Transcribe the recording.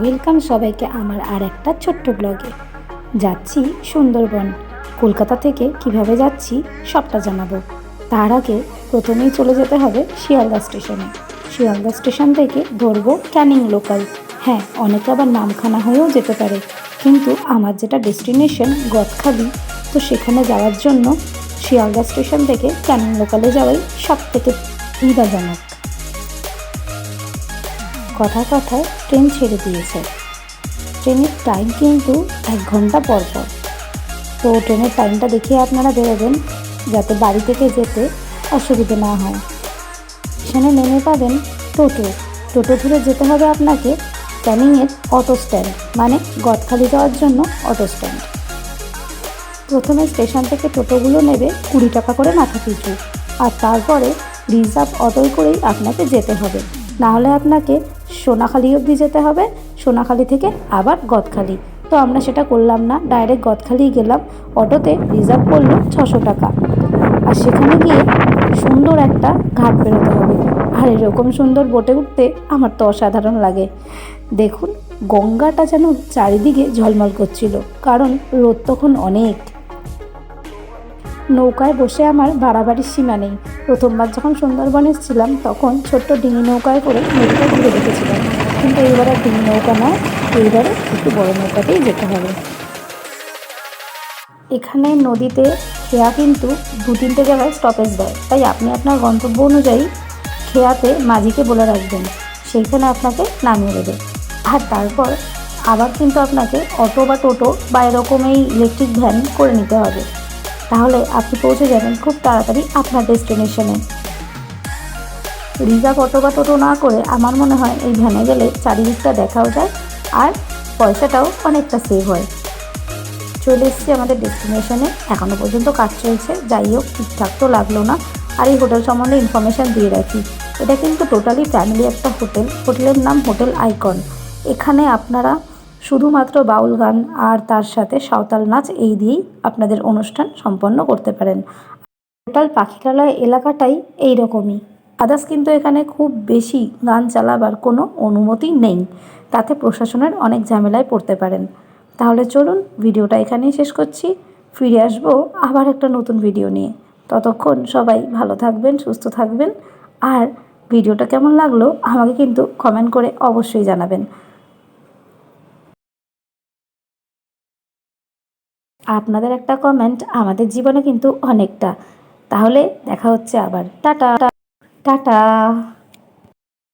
Welcome সবাইকে আমার আর একটা ছোট্ট ব্লগে। যাচ্ছি সুন্দরবন। কলকাতা থেকে কীভাবে যাচ্ছি সবটা জানাব। তার আগে প্রথমেই চলে যেতে হবে শিয়ালদা স্টেশনে। শিয়ালদা স্টেশন থেকে ধরবো ক্যানিং লোকাল। হ্যাঁ অনেকে আবার নামখানা হয়েও যেতে পারে। কিন্তু আমার যেটা ডেস্টিনেশন গদখালি, তো সেখানে যাওয়ার জন্য শিয়ালদা স্টেশন থেকে ক্যানিং লোকালে যাওয়াই সব থেকে সুবিধাজনক। কথায় কথায় ট্রেন ছেড়ে দিয়েছে। ট্রেনের টাইম কিন্তু এক ঘণ্টা পর পর। তো ট্রেনের টাইমটা দেখে আপনারা বেরোবেন, যাতে বাড়ি থেকে যেতে অসুবিধে না হয়। এখানে নেমে পাবেন টোটো। টোটো ধরে যেতে হবে আপনাকে ক্যানিংয়ের অটো স্ট্যান্ড মানে গদখালি যাওয়ার জন্য অটো স্ট্যান্ড প্রথমে স্টেশন থেকে টোটোগুলো নেবে কুড়ি টাকা করে মাথা পিছু আর তারপরে রিজার্ভ অটোয় করেই আপনাকে যেতে হবে। না হলে আপনাকে সোনাখালি অবধি যেতে হবে, সোনাখালি থেকে আবার গদখালি। তো আমরা সেটা করলাম না ডাইরেক্ট গদখালি গেলাম, অটোতে রিজার্ভ করল ছশো টাকা। আর সেখানে গিয়ে সুন্দর একটা ঘাট বেরোতে হবে। আর এরকম সুন্দর বোটে উঠতে আমার তো অসাধারণ লাগে। দেখুন, গঙ্গাটা যেন চারিদিকে ঝলমল করছিল, কারণ রোদ তখন অনেক। নৌকায় বসে আমার বাড়াবাড়ির সীমা নেই। প্রথমবার যখন সুন্দরবন ছিলাম তখন ছোট্ট ডিঙি নৌকায় করে নদীটা ঘুরে দেখেছিলাম। কিন্তু এইবার আর ডিঙি নৌকা নয়, এইবারে একটু বড় নৌকাতেই যেতে হবে। এখানে নদীতে খেয়া কিন্তু দু তিনটে জায়গায় স্টপেজ দেয়। তাই আপনি আপনার গন্তব্য অনুযায়ী খেয়াতে মাঝিকে বলে রাখবেন। সেইখানে আপনাকে নামিয়ে দেবে। আর তারপর আবার কিন্তু আপনাকে অটো বা টোটো বা এরকম এই ইলেকট্রিক ভ্যান করে নিতে হবে। তাহলে আপনি পৌঁছে যাবেন খুব তাড়াতাড়ি আপনার ডেস্টিনেশনে। রিজার্ভ অটো টোটো না করে আমার মনে হয় এই ভ্যানে গেলে চারিদিকটা দেখাও যায় আর পয়সাটাও অনেকটা সেভ হয়। চলে এসেছি আমাদের ডেস্টিনেশনে। এখনও পর্যন্ত কাজ চলছে, যাই হোক, ঠিকঠাক তো লাগল না। আর এই হোটেল সম্বন্ধে ইনফরমেশান দিয়ে রাখি। এটা কিন্তু টোটালি ফ্যামিলি একটা হোটেল। হোটেলের নাম হোটেল আইকন। এখানে আপনারা শুধুমাত্র বাউল গান আর তার সাথে সাঁওতাল নাচ এই দিয়েই আপনাদের অনুষ্ঠান সম্পন্ন করতে পারেন। টোটাল পাখিরালয় এলাকাটাই এই রকমই আদার্স কিন্তু এখানে খুব বেশি গান চালাবার কোনো অনুমতি নেই। তাতে প্রশাসনের অনেক ঝামেলায় পড়তে পারেন। তাহলে চলুন ভিডিওটা এখানেই শেষ করছি। ফিরে আসব আবার একটা নতুন ভিডিও নিয়ে। ততক্ষণ সবাই ভালো থাকবেন, সুস্থ থাকবেন। আর ভিডিওটা কেমন লাগল আমাকে কিন্তু কমেন্ট করে অবশ্যই জানাবেন। আপনাদের একটা কমেন্ট আমাদের জীবনে কিন্তু অনেকটা। তাহলে দেখা হচ্ছে আবার। Ta ta. Ta ta.